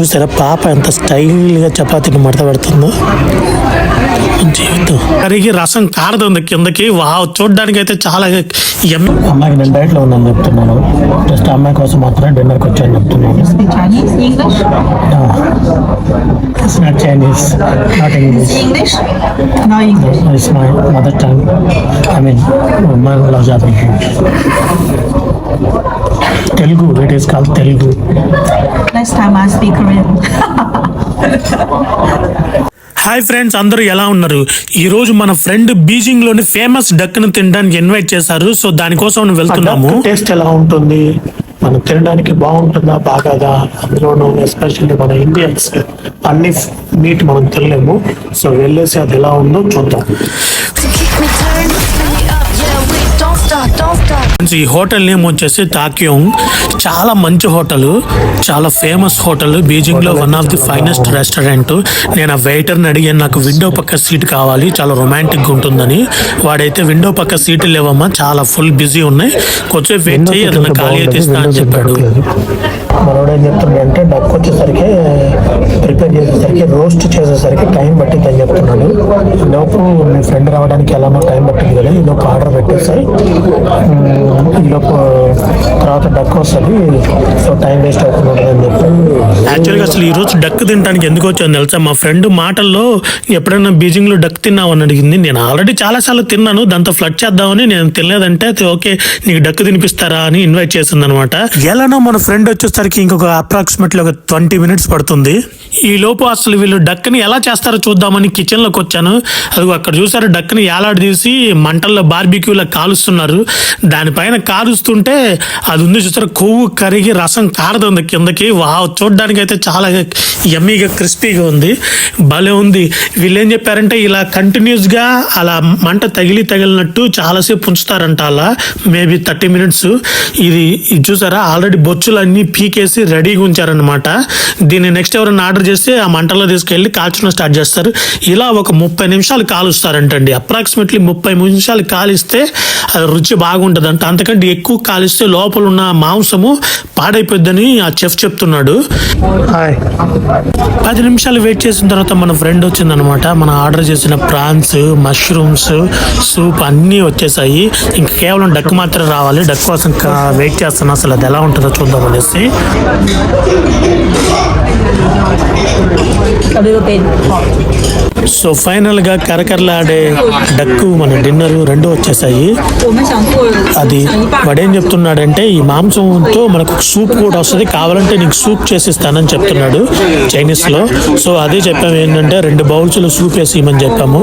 చూసారా? పాప ఎంత స్టైల్గా చపాతీని మడత పెడుతుందో. జీవితం. కరిగి రసం కారదుంది కిందకి. వావ్ చూడడానికి అయితే చాలా అమ్మాయికి నేను డైట్లో ఉందని చెప్తున్నాను. జస్ట్ అమ్మాయి కోసం మాత్రమే డిన్నర్కి వచ్చాను చెప్తున్నాను. Not Chinese not English. It's my mother tongue I mean my love Telugu it is call Telugu. Next time I speak Korean. Hi friends అందరూ ఎలా ఉన్నారు? ఈ రోజు మన ఫ్రెండ్ బీజింగ్లోని ఫేమస్ డక్ను తినడానికి ఇన్వైట్ చేశారు. సో దానికోసం వెళ్తున్నాము. టేస్ట్ ఎలా ఉంటుంది? మనం తినడానికి బాగుంటుందా బాగాదా? అందులోనూ ఎస్పెషల్లీ మన ఇండియన్స్ అన్ని మీట్ మనం తినలేము. సో వెళ్ళేసి అది ఎలా ఉందో చూద్దాం. ఫ్రెండ్స్, ఈ హోటల్ నేమ్ వచ్చేసి తాక్యోంగ్ చాలా మంచి హోటల్ చాలా famous hotel. బీజింగ్లో one of the finest restaurant నేను ఆ వెయిటర్ని అడిగాను నాకు విండో పక్క సీట్ కావాలి చాలా రొమాంటిక్గా ఉంటుందని. వాడైతే విండో పక్క సీట్లు లేవమ్మా చాలా ఫుల్ బిజీ ఉన్నాయి. కొంచెం వెయిట్ చేయి ఏదైనా ఖాళీ అయితే ఇస్తా అని చెప్పాడు. మనోడు ఏం చెప్తున్నాడంటే డక్ వచ్చేసరికి ప్రిపేర్ చేసేసరికి రోస్ట్ చేసేసరికి టైం పట్టింది అని చెప్తున్నాడు. లోపు మీ ఫ్రెండ్ రావడానికి ఎలానో టైం పట్టింది కదా ఈ లోపు ఆర్డర్ పెట్టేసాయి ఈ లోపు తర్వాత డక్ వస్తుంది. సో టైం వేస్ట్ అవుతుంది అని చెప్పి. యాక్చువల్గా అసలు ఈ రోజు డక్ తినడానికి ఎందుకు వచ్చాను తెలుసా? మా ఫ్రెండ్ మాటల్లో ఎప్పుడైనా బీజింగ్లో డక్ తిన్నావు అని అడిగింది. నేను ఆల్రెడీ చాలా సార్లు తిన్నాను. దాంతో ఫ్లడ్ చేద్దామని నేను తినలేదంటే ఓకే నీకు డక్ తినిపిస్తారా అని ఇన్వైట్ చేసింది అనమాట ఎలానో మన ఫ్రెండ్ వచ్చేసరికి ఇంకొక అప్రాక్సిమేట్లీ ఒక ట్వంటీ మినిట్స్ పడుతుంది. ఈ లోపు అసలు వీళ్ళు డక్ని ఎలా చేస్తారో చూద్దామని కిచెన్లోకి వచ్చాను. అది అక్కడ చూసారు డక్ని ఏలాడదీసి మంటల్లో బార్బిక్యూలా కాలుస్తున్నారు. పైన కాలుస్తుంటే అది ఉంది చూసారు? కొవ్వు కరిగి రసం కారుతుంది కిందకి. వావ్ చూడడానికి అయితే చాలా ఎమ్మీగా క్రిస్పీగా ఉంది. భలే ఉంది. వీళ్ళు ఏం చెప్పారంటే ఇలా కంటిన్యూస్గా అలా మంట తగిలి తగిలినట్టు చాలాసేపు ఉంచుతారంట అలా. Maybe thirty minutes. ఇది ఇది చూసారా? ఆల్రెడీ బొచ్చులు పీకేసి రెడీగా ఉంచారనమాట దీన్ని నెక్స్ట్ ఎవరైనా ఆర్డర్ చేస్తే ఆ మంటలో తీసుకెళ్ళి కాల్చడం స్టార్ట్ చేస్తారు. ఇలా ఒక ముప్పై నిమిషాలు కాలుస్తారంటండి. అప్రాక్సిమేట్లీ ముప్పై నిమిషాలు కాలిస్తే అది రుచి బాగుంటుందంట. అంతకంటే ఎక్కువ కాలిస్తే లోపల ఉన్న మాంసము పాడైపోద్దని ఆ చెఫ్ చెప్తున్నాడు. పది నిమిషాలు వెయిట్ చేసిన తర్వాత మన ఫ్రెండ్ వచ్చిందనమాట. మన ఆర్డర్ చేసిన ప్రాన్స్ మష్రూమ్స్ సూప్ అన్నీ వచ్చేసాయి. ఇంక కేవలం డక్ మాత్రం రావాలి. డక్ కోసం వెయిట్ చేస్తున్నా. అసలు అది ఎలా ఉంటుందో చూద్దాం అనేసి. సో ఫైనల్గా కరకరలాడే డక్కు మన డిన్నర్ రెండు వచ్చేసాయి. అది వాడేం చెప్తున్నాడంటే ఈ మాంసంతో మనకు సూప్ కూడా వస్తుంది. కావాలంటే నీకు సూప్ చేసిస్తానని చెప్తున్నాడు చైనీస్లో. సో అదే చెప్పాము ఏంటంటే రెండు బౌల్స్లో సూప్ వేసి ఇవ్వమని చెప్పాము.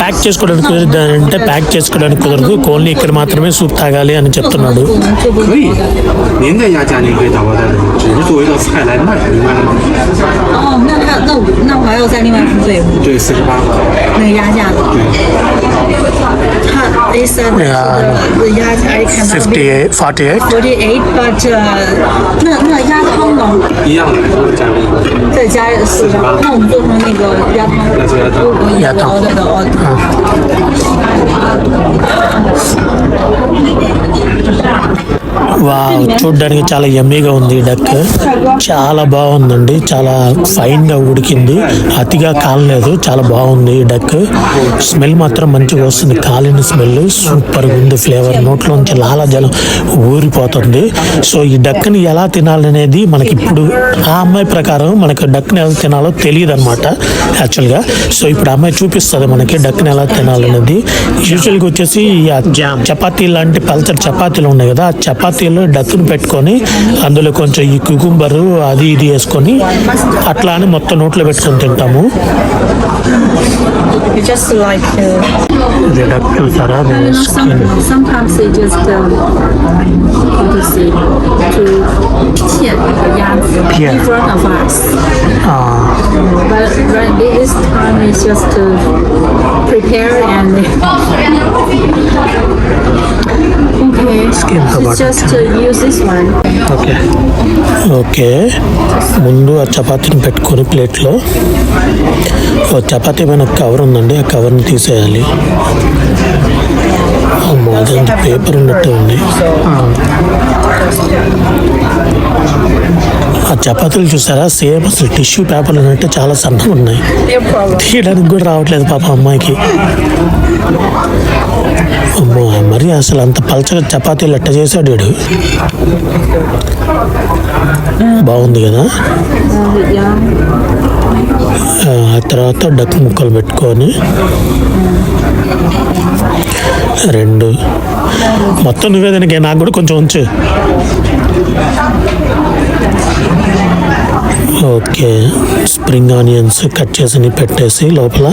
ప్యాక్ చేసుకోవడానికి కుదరదు అంటే ప్యాక్ చేసుకోవడానికి కుదరదు. కోన్లీ ఇక్కడ మాత్రమే సూప్ తాగాలి అని చెప్తున్నాడు. 只是作为一道菜来卖，明白了吗？哦，那他那我那我还要再另外付费吗？对，四十八。那个压价呢？对。A 三的，那鸭子 I can f o r t y e i g h t f o r t y e i g h t but 那那鸭汤呢？一样的，再加一，再加四十八。那我们做成那个鸭汤，鸭汤，鸭汤，熬汤。哇。చూడడానికి చాలా ఎమ్మీగా ఉంది డక్ చాలా బాగుందండి. చాలా ఫైన్గా ఉడికింది. అతిగా కాలలేదు. చాలా బాగుంది డక్ స్మెల్ మాత్రం మంచిగా వస్తుంది. కాలిన స్మెల్. సూపర్ ఉంది ఫ్లేవర్ నోట్లోంచి లాలాజలం ఊరిపోతుంది. సో ఈ డక్ని ఎలా తినాలనేది మనకి ఇప్పుడు ఆ అమ్మాయి ప్రకారం మనకు డక్ని ఎలా తినాలో తెలియదు అనమాట యాక్చువల్గా సో ఇప్పుడు అమ్మాయి చూపిస్తుంది మనకి డక్ని ఎలా తినాలనేది. యూజువల్గా వచ్చేసి చపాతీ లాంటి పల్చర్ చపాతీలు ఉన్నాయి కదా. ఆ చపాతీలో చికెన్ పెట్టుకొని అందులో కొంచెం ఈ కుకుంబరు అది ఇది వేసుకొని అట్లా అని మొత్తం నోట్లో పెట్టుకొని తింటాము. Ah. This time is just to prepare and Skin It's just to use this one. Okay okay ముందు ఆ చపాతీని పెట్టుకొని ప్లేట్లో ఓ చపాతీ పైన కవర్ ఉందండి? ఆ కవర్ని తీసేయాలి. పేపర్ ఉన్నట్టు ఉంది. చపాతీలు చూసారా? సేమ్ అసలు టిష్యూ పేపర్లు అన్నట్టు చాలా సన్నగా ఉన్నాయి. తీయడానికి కూడా రావట్లేదు పాప అమ్మాయికి. అమ్మో మరి అసలు అంత పలచగా చపాతీలు ఎట్ట చేశాడు వీడు. బాగుంది కదా? ఆ తర్వాత డక్ ముక్కలు పెట్టుకొని రెండు. మొత్తం నువ్వే దానికి నాకు కూడా కొంచెం ఉంచు. ఓకే. స్ప్రింగ్ ఆనియన్స్ కట్ చేసి పెట్టేసి లోపల.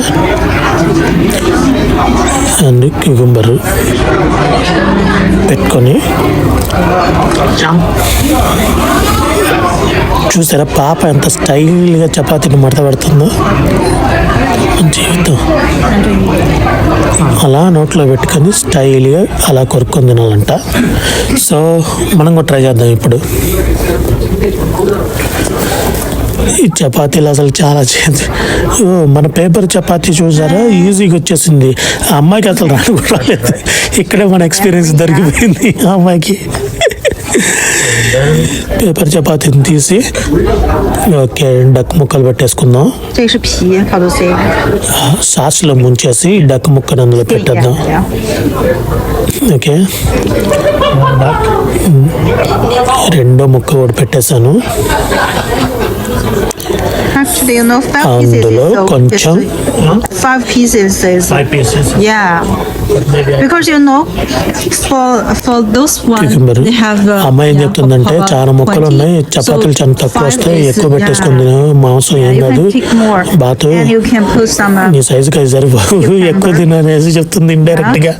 అండ్ క్యూకుంబర్ పెట్టుకొని. చూసారా? పాప ఎంత స్టైల్గా చపాతీని మడత పెడుతుందో. జీవితం. అలా నోట్లో పెట్టుకొని స్టైల్గా అలా కొరుక్కొని తినాలంట. సో మనం కూడా ట్రై చేద్దాం ఇప్పుడు. ఈ చపాతీలు అసలు చాలా చేంజ్ మన పేపర్ చపాతీ చూసారా? ఈజీగా వచ్చేసింది. ఆ అమ్మాయికి అసలు రాను కూడా రాలేదు. ఇక్కడే మన ఎక్స్పీరియన్స్ దొరికిపోయింది. ఆ అమ్మాయికి. పేపర్ చపాతీని తీసి ఓకే డక్ ముక్కలు పెట్టేసుకుందాం. సాస్లో ముంచేసి డక్ ముక్కను అందులో పెట్టేద్దాం. ఓకే. రెండో ముక్క కూడా పెట్టేశాను. కొంచెం five pieces five pieces yeah అమ్మాయిందంటే చాలా మొక్కలు ఉన్నాయి చపాతీలు చాలా తక్కువ వస్తాయి ఎక్కువ పెట్టేసుకుంది మాంసం ఏం కాదు. బాత్ నీ సైజు సరిపోదు ఎక్కువ తిననేసి చెప్తుంది ఇండైరెక్ట్గా.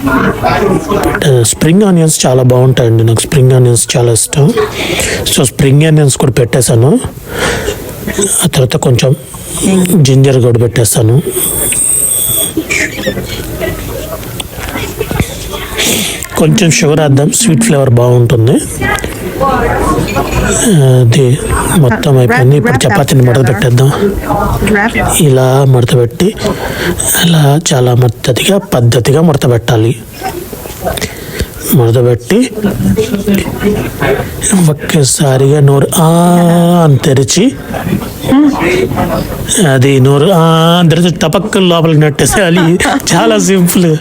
Uh, స్ప్రింగ్ ఆనియన్స్ చాలా బాగుంటాయండి. నాకు స్ప్రింగ్ ఆనియన్స్ చాలా ఇష్టం. సో స్ప్రింగ్ ఆనియన్స్ కూడా పెట్టేశాను. ఆ తర్వాత కొంచెం జింజర్ కూడా పెట్టేస్తాను కొంచెం షుగర్ వేద్దాం. స్వీట్ ఫ్లేవర్ బాగుంటుంది. అది మొత్తం అయిపోయింది. ఇప్పుడు చపాతీని మడత పెట్టేద్దాం. ఇలా మడత పెట్టి అలా చాలా పద్ధతిగా పద్ధతిగా మడత పెట్టాలి. మడత పెట్టి ఒక్కసారిగా నోరు ఆ అని తెరిచి అది నోరు ఆ అని తెరిచి టపక్కలు లోపలికి నెట్టేసేయాలి చాలా సింపుల్.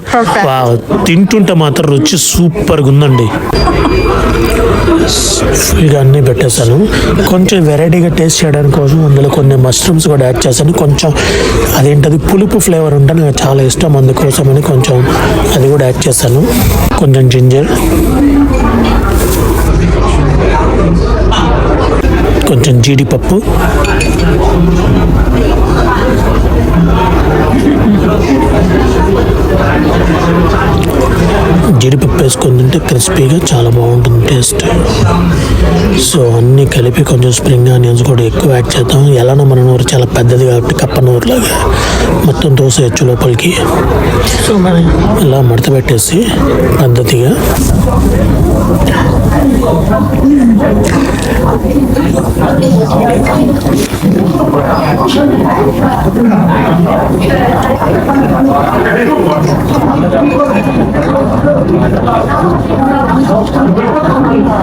తింటుంటే మాత్రం రుచి సూపర్గా ఉందండి. ఇక అన్నీ పెట్టేశాను. కొంచెం వెరైటీగా టేస్ట్ చేయడానికి కోసం అందులో కొన్ని మష్రూమ్స్ కూడా యాడ్ చేశాను. కొంచెం అదేంటది పులుపు ఫ్లేవర్ ఉంటే నాకు చాలా ఇష్టం. అందుకోసమని కొంచెం అది కూడా యాడ్ చేశాను. కొంచెం జింజర్ కొంచెం జీడిపప్పు. వేసుకొని తింటే క్రిస్పీగా చాలా బాగుంటుంది టేస్ట్. సో అన్నీ కలిపి కొంచెం స్ప్రింగ్ ఆనియన్స్ కూడా ఎక్కువ యాడ్ చేద్దాం. ఎలానో మన నోరు చాలా పెద్దది కాబట్టి కప్ప నోరులాగా మొత్తం దోసేయచ్చు లోపలికి. సో మరి ఇలా మడత పెట్టేసి పద్ధతిగా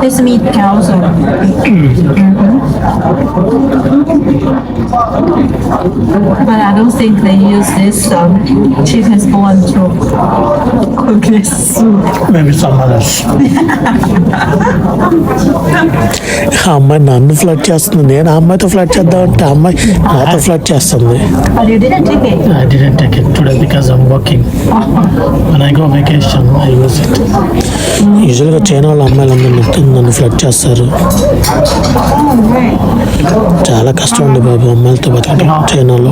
This meat cows are. Mm-hmm. But I don't think they use this um, chicken bone to cook this soup. Maybe some others ఆ అమ్మాయి నన్ను ఫ్లడ్ చేస్తుంది నేను అమ్మాయితో ఫ్లడ్ చేద్దాం అంటే అమ్మాయి నాతో ఫ్లడ్ చేస్తుంది But you didn't take it. I didn't take it today because I'm working. When I go vacation, I use it. యూజువల్గా చైనా వాళ్ళ అమ్మాయిలందరూ నన్ను ఫ్లడ్ చేస్తారు చాలా కష్టం ఉంది బాబు అమ్మాయిలతో బతకడం చైనాలో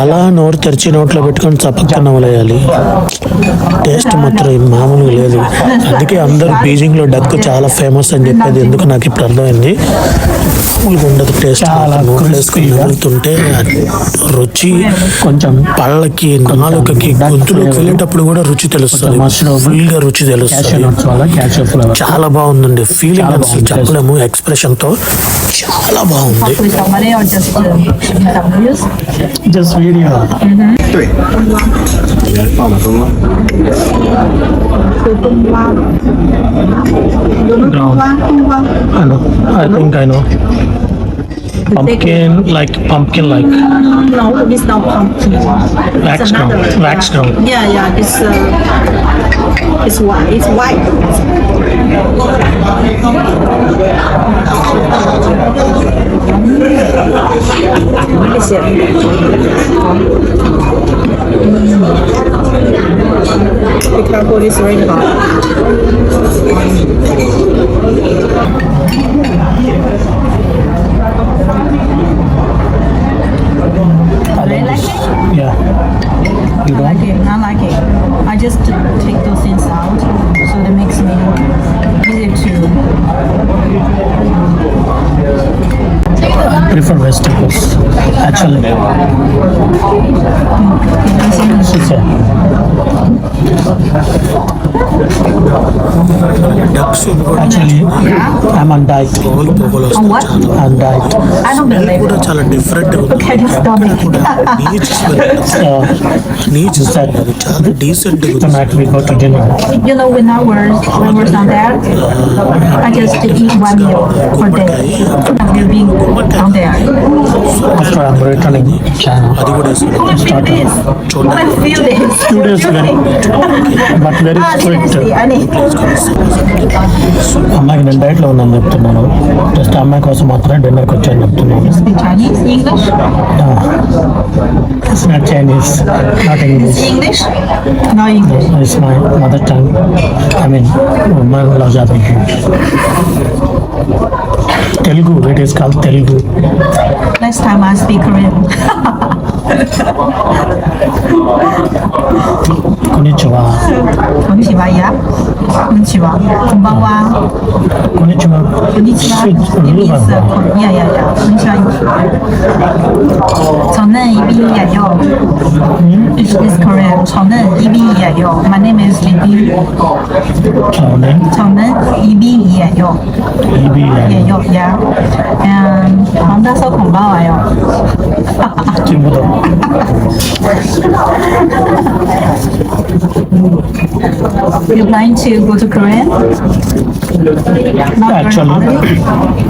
అలా నోరు తెరిచి నోట్లో పెట్టుకొని చప్పక్క నవలేయాలి. టేస్ట్ మాత్రం మామూలుగా లేదు. అందుకే అందరూ బీజింగ్లో డక్ చాలా ఫేమస్ అని చెప్పేది ఎందుకు నాకు ఇప్పుడు అర్థమైంది. మామూలుగా ఉండదు టేస్ట్ నోట్లో వేసుకొని రుచి కొంచెం పళ్ళకి నాలుకకి గొంతులోకి వెళ్ళేటప్పుడు కూడా రుచి తెలుస్తుంది. ఫుల్గా రుచి తెలుస్తుంది. చాలా బాగుందండి. ఫీలింగ్ అసలు చెప్పలేము ఎక్స్ప్రెషన్తో. చాలా బాగుంది. Brown. I know. I think Pumpkin like pumpkin like No, it's not pumpkin. wax It's ground. another- Wax ground. Yeah, yeah, it's uh, it's white. It's white. What is it? Be careful, it's very hot. ব্যস্ত করছি Actually, she said. Duck soup కూడా Actually, I'm on diet. పొగలు పొగలు On what? వస్తాయి On diet. I don't smell believe కూడా it. చాలా different Okay, just stop it. Neech smell So, Neech smell అది చాలా decent tonight we go to dinner. You know, when I was when I was on there, I just eat one meal per day. I've been on there. After I'm returning China. అది కూడా I feel this. I feel this. Two days very, but very Ah, strict. seriously, I need. అమ్మాయికి నేను డైట్లో ఉన్నాను చెప్తున్నాను just అమ్మాయి కోసం మాత్రమే డిన్నర్కి వచ్చాను చెప్తున్నాను Speak Chinese, English, it's not Chinese not English English, no English. It's my mother tongue I mean my love జాతర Telugu. It is called Telugu. Next time I speak Korean. こんにちは。こんにちは。いや。こんにちは。こんばんは。こんにちは。こんにちは。いやいやい。こんにちは。 저는 이비예요. Is this correct? 저는 이비예요. My name is Libby. 저는 저는 이비예요. 이비예요. 예요. Yeah. And 만나서 고마워요. 친구들. You plan to go to Korea? Not Actually, holiday?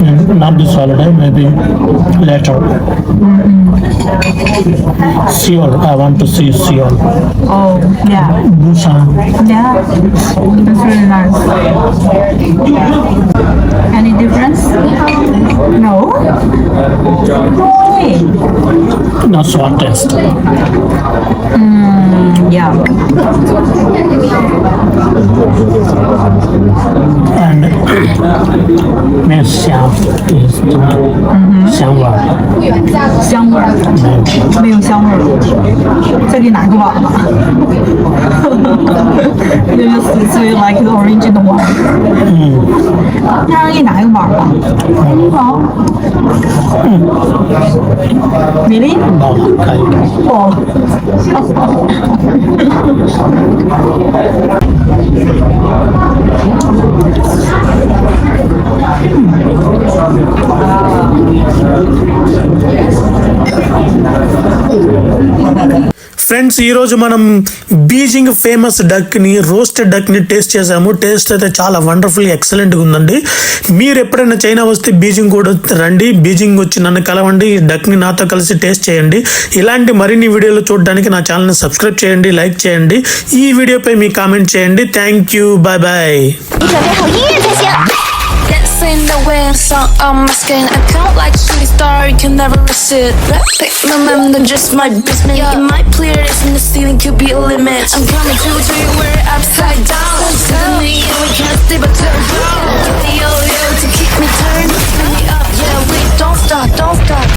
Mm, not this holiday, maybe later. Seoul, I want to see Seoul. Oh, yeah. Busan, Yeah, that's really nice. Any difference? No? foi? Não só a testa. Hum, yeah. 没有香，嗯，香味儿，香味儿，没有香味儿了。再给你拿一个碗吧。哈哈哈哈哈。like the orange 的碗。嗯，那我给你拿一个碗吧。嗯好。美丽。哦，笑死我了。friends ఈ రోజు మనం Beijing famous డక్ని roasted డక్ని taste చేసాము taste అయితే చాలా wonderful ఎక్సలెంట్గా ఉందండి. మీరు ఎప్పుడైనా చైనా వస్తే బీజింగ్ కూడా రండి. బీజింగ్ వచ్చి నన్ను కలవండి. ఈ డక్ని నాతో కలిసి టేస్ట్ చేయండి. ఇలాంటి మరిన్ని వీడియోలు చూడడానికి నా ఛానల్ని సబ్స్క్రైబ్ చేయండి లైక్ చేయండి. ఈ వీడియోపై మీ కామెంట్ చేయండి. Thank you. Bye bye. in the wind, sun on my skin. I count like shooting star, you can never miss Pick my mind, just my basement. Yeah. It might in the ceiling, could be a limit. I'm coming to, to you, where upside down. tell me, and we can't stay but turn. Give me to keep me turned. Turn me up, yeah, we don't stop, don't stop.